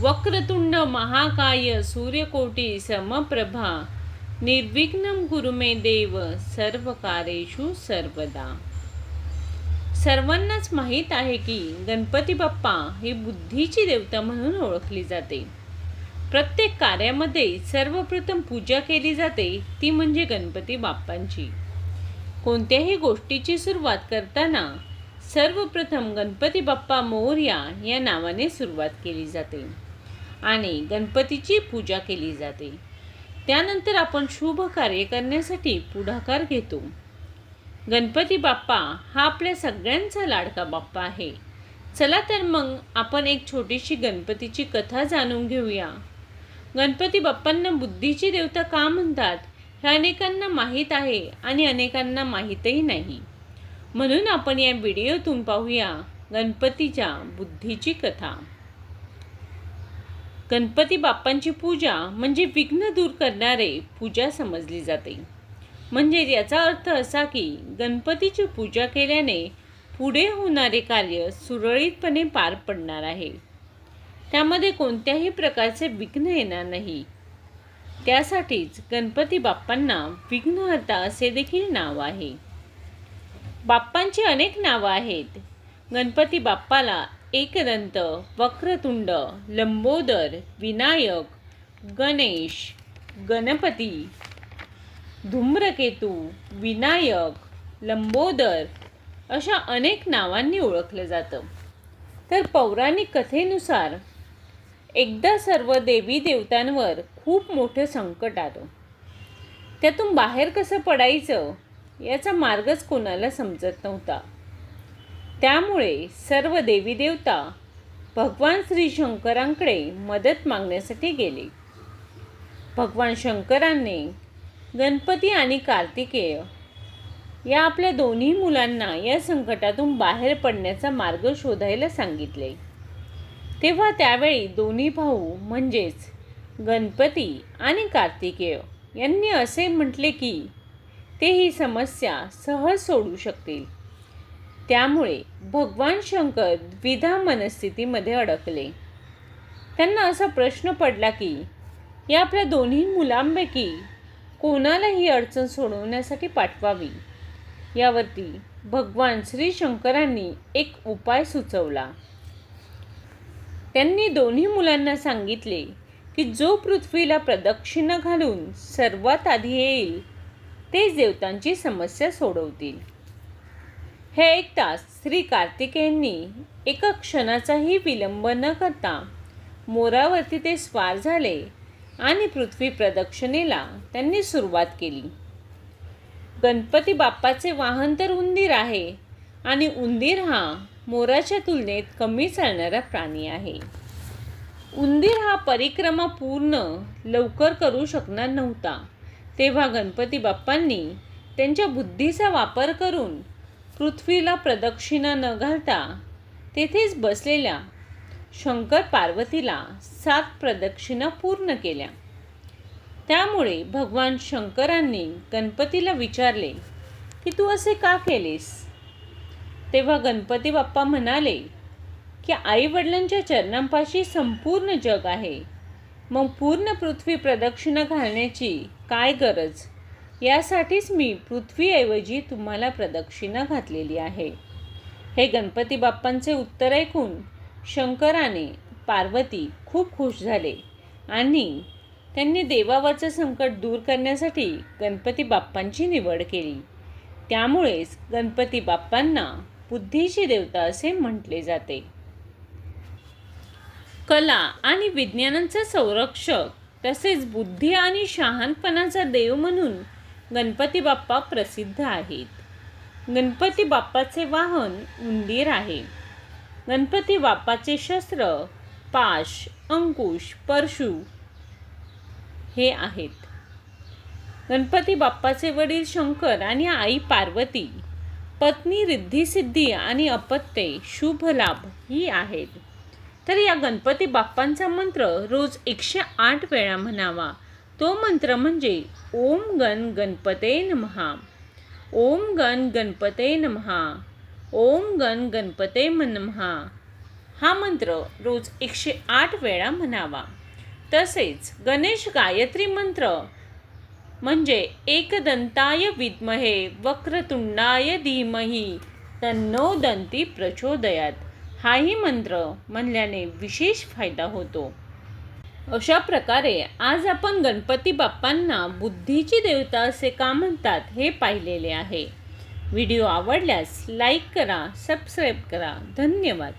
वक्रतुंड महाकाय सूर्यकोटी समप्रभा। निर्विघ्न गुरु मे देव सर्व कारेषु सर्वदा। सर्वांनाच माहीत आहे की गणपती बाप्पा ही बुद्धीची देवता म्हणून ओळखली जाते. प्रत्येक कार्यामध्ये सर्वप्रथम पूजा केली जाते ती म्हणजे गणपती बाप्पांची. कोणत्याही गोष्टीची सुरुवात करताना सर्वप्रथम गणपती बाप्पा मोर्या या नावाने सुरुवात केली जाते. आणि गणपतीची पूजा केली जाते. त्यानंतर आपण शुभ कार्य करण्यासाठी पुढाकार घेतो. गणपती बाप्पा हा आपल्या सगळ्यांचा लाडका बाप्पा आहे. चला तर मग आपण एक छोटीशी गणपतीची कथा जाणून घेऊया. गणपती बाप्पांना बुद्धीची देवता का म्हणतात? हे अनेकांना माहीत आहे आणि अनेकांना माहीतही नाही. म्हणून आपण या व्हिडिओतून पाहूया गणपतीच्या बुद्धीची कथा. गणपती बाप्पांची पूजा म्हणजे विघ्न दूर करणारे पूजा समजली जाते. म्हणजे याचा अर्थ असा की गणपतीची पूजा केल्याने पुढे होणारे कार्य सुरळीतपणे पार पडणार आहे. त्यामध्ये कोणत्याही प्रकारचे विघ्न येणार नाही. त्यासाठीच गणपती बाप्पांना विघ्नहर्ता असे देखील नाव आहे. बाप्पांची अनेक नावं आहेत. गणपती बाप्पाला एकदंत वक्रतुंड लंबोदर विनायक गणेश गणपती धूम्रकेतू विनायक लंबोदर अशा अनेक नावांनी ओळखलं जातं. तर पौराणिक कथेनुसार एकदा सर्व देवी देवतांवर खूप मोठं संकट आलं. त्यातून बाहेर कसं पडायचं याचा मार्गच कोणाला समजत नव्हता. त्यामुळे सर्व देवी देवता भगवान श्री शंकरांकडे मदत मागण्यासाठी गेले. भगवान शंकरांनी गणपती आणि कार्तिकेय या आपल्या दोन्ही मुलांना या संकटातून बाहेर पडण्याचा मार्ग शोधायला सांगितले. तेव्हा त्यावेळी दोन्ही भाऊ म्हणजेच गणपती आणि कार्तिकेय यांनी असे म्हटले की ते ही समस्या सहज सोडू शकतील. त्यामुळे भगवान शंकर द्विधा मनस्थितीमध्ये अडकले. त्यांना असा प्रश्न पडला की या आपल्या दोन्ही मुलांपैकी कोणाला ही अडचण सोडवण्यासाठी पाठवावी यावरती भगवान श्री शंकरांनी एक उपाय सुचवला. त्यांनी दोन्ही मुलांना सांगितले की जो पृथ्वीला प्रदक्षिणा घालून सर्वात आधी येईल तेच देवतांची समस्या सोडवतील. हे ऐकताच श्री कार्तिकेयांनी एका क्षणाचाही विलंब न करता मोरावरती ते स्वार झाले आणि पृथ्वी प्रदक्षिणेला त्यांनी सुरुवात केली. गणपती बाप्पाचे वाहन तर उंदीर आहे आणि उंदीर हा मोराच्या तुलनेत कमी चालणारा प्राणी आहे. उंदीर हा परिक्रमा पूर्ण लवकर करू शकणार नव्हता तेव्हा गणपती बाप्पांनी त्यांच्या बुद्धीचा वापर करून पृथ्वीला प्रदक्षिणा न घालता तेथेच बसलेल्या शंकर पार्वतीला सात प्रदक्षिणा पूर्ण केल्या. त्यामुळे भगवान शंकरांनी गणपतीला विचारले की तू असे का केलेस? तेव्हा गणपती बाप्पा म्हणाले की आई वडिलांच्या चरणांपाशी संपूर्ण जग आहे. मग पूर्ण पृथ्वी प्रदक्षिणा घालण्याची काय गरज? यासाठीच मी पृथ्वीऐवजी तुम्हाला प्रदक्षिणा घातलेली आहे. हे गणपती बाप्पांचे उत्तर ऐकून शंकराने पार्वती खूप खुश झाले आणि त्यांनी देवावरचं संकट दूर करण्यासाठी गणपती बाप्पांची निवड केली. त्यामुळेच गणपती बाप्पांना बुद्धीची देवता असे म्हटले जाते. कला आणि विज्ञानांचा संरक्षक तसेच बुद्धी आणि शहाणपणाचा देव म्हणून गणपती बाप्पा प्रसिद्ध आहेत. गणपती बाप्पाचे वाहन उंदीर आहे. गणपती बाप्पाचे शस्त्र पाश अंकुश परशु हे आहेत. गणपती बाप्पाचे वडील शंकर आणि आई पार्वती पत्नी रिद्धिसिद्धी आणि अपत्ये शुभ लाभ ही आहेत. तर या गणपती बाप्पांचा मंत्र रोज एकशे आठ वेळा म्हणावा. तो मंत्र म्हणजे ओम गण गणपते नमहा ओम गण गणपते नमहा ओम गण गणपते मनमहा हा मंत्र रोज एकशे आठ वेळा म्हणावा. तसेच गणेश गायत्री मंत्र म्हणजे एकदंताय विद्महे वक्रतुंडाय धीमही तन्नो दंती प्रचोदयात. हाही मंत्र म्हणल्याने विशेष फायदा होतो. अशा प्रकारे आज आपण गणपती बाप्पांना बुद्धीची देवता असे का म्हणतात हे पाहिलेले आहे. व्हिडिओ आवडल्यास लाईक करा सबस्क्राईब करा. धन्यवाद.